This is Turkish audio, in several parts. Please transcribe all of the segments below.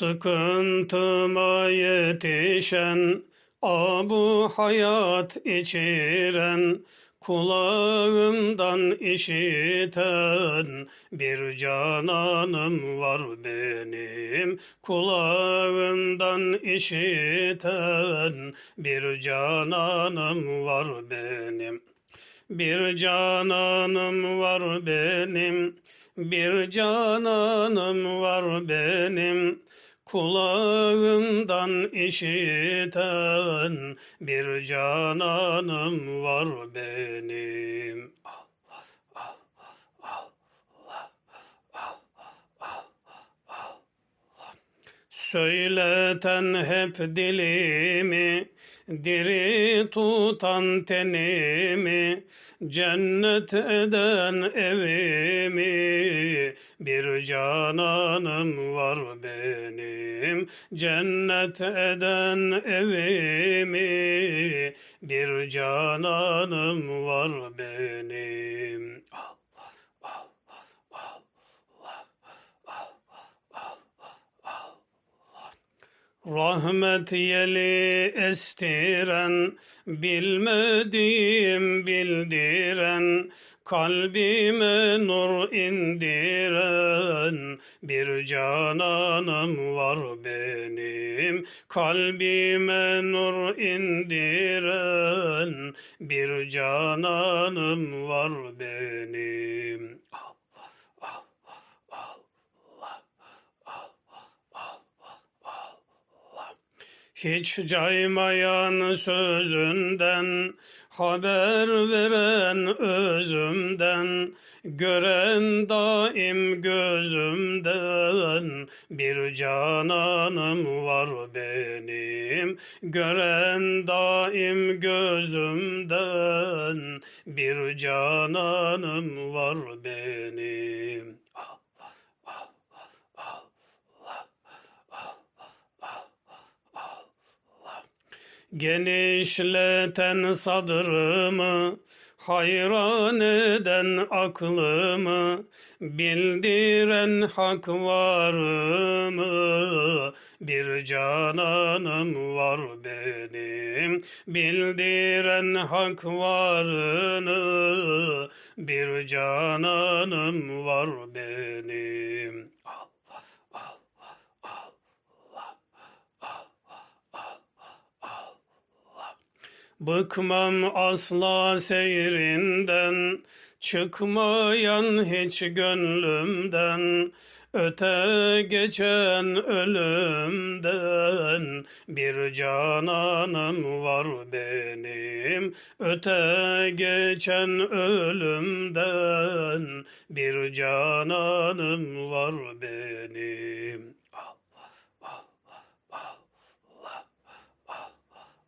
Sıkıntıma yetişen, abu hayat içiren, kulağımdan işiten bir cananım var benim. Kulağımdan işiten bir cananım var benim. Bir cananım var benim, bir cananım var benim. Kulağımdan işiten bir cananım var benim. Allah, Allah, Allah, Allah, Allah, Allah. Söyleten hep dilimi, diri tutan tenimi, cennet eden evimi, bir cananım var benim, cennet eden evimi, bir cananım var benim. Allah, Allah, Allah, Allah, Allah. Rahmet yeli estiren, bilmediğim bildiren, kalbime nur indiren, bir cananım var benim, kalbime nur indiren, bir cananım var benim. Allah, Allah, Allah, Allah, Allah, Allah. Hiç caymayan sözünden, haber veren özümden, gören daim gözümden, bir cananım var benim, gören daim gözümden, bir cananım var benim. Allah, Allah, Allah, Allah, Allah, Allah. Genişleten sadrımı, hayran eden aklımı, bildiren hak varımı, bir cananım var benim, bildiren hak varını, bir cananım var benim. Allah, Allah, Allah, Allah, Allah. Bıkmam asla seyrinden, çıkmayan hiç gönlümden, öte geçen ölümden, bir cananım var benim, öte geçen ölümden, bir cananım var benim. Allah, Allah, Allah, Allah,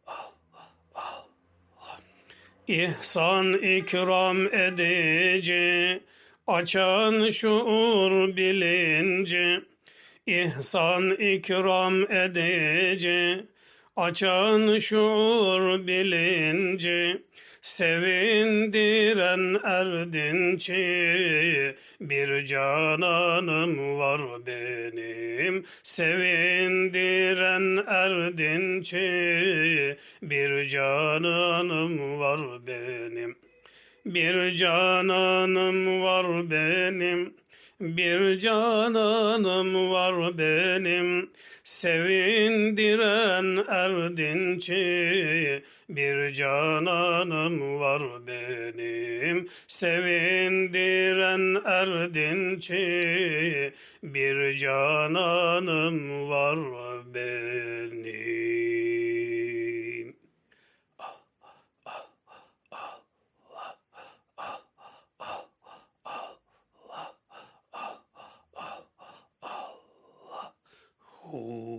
Allah. İhsan ikram edici, açan şuur bilinci, İhsan ikram edici, açan şuur bilinci, sevindiren erdinçi, bir cananım var benim, sevindiren erdinçi, bir cananım var benim. Bir cananım var benim, bir cananım var benim, sevindiren erdinçi, bir cananım var benim, sevindiren erdinçi, bir cananım var benim. Oh.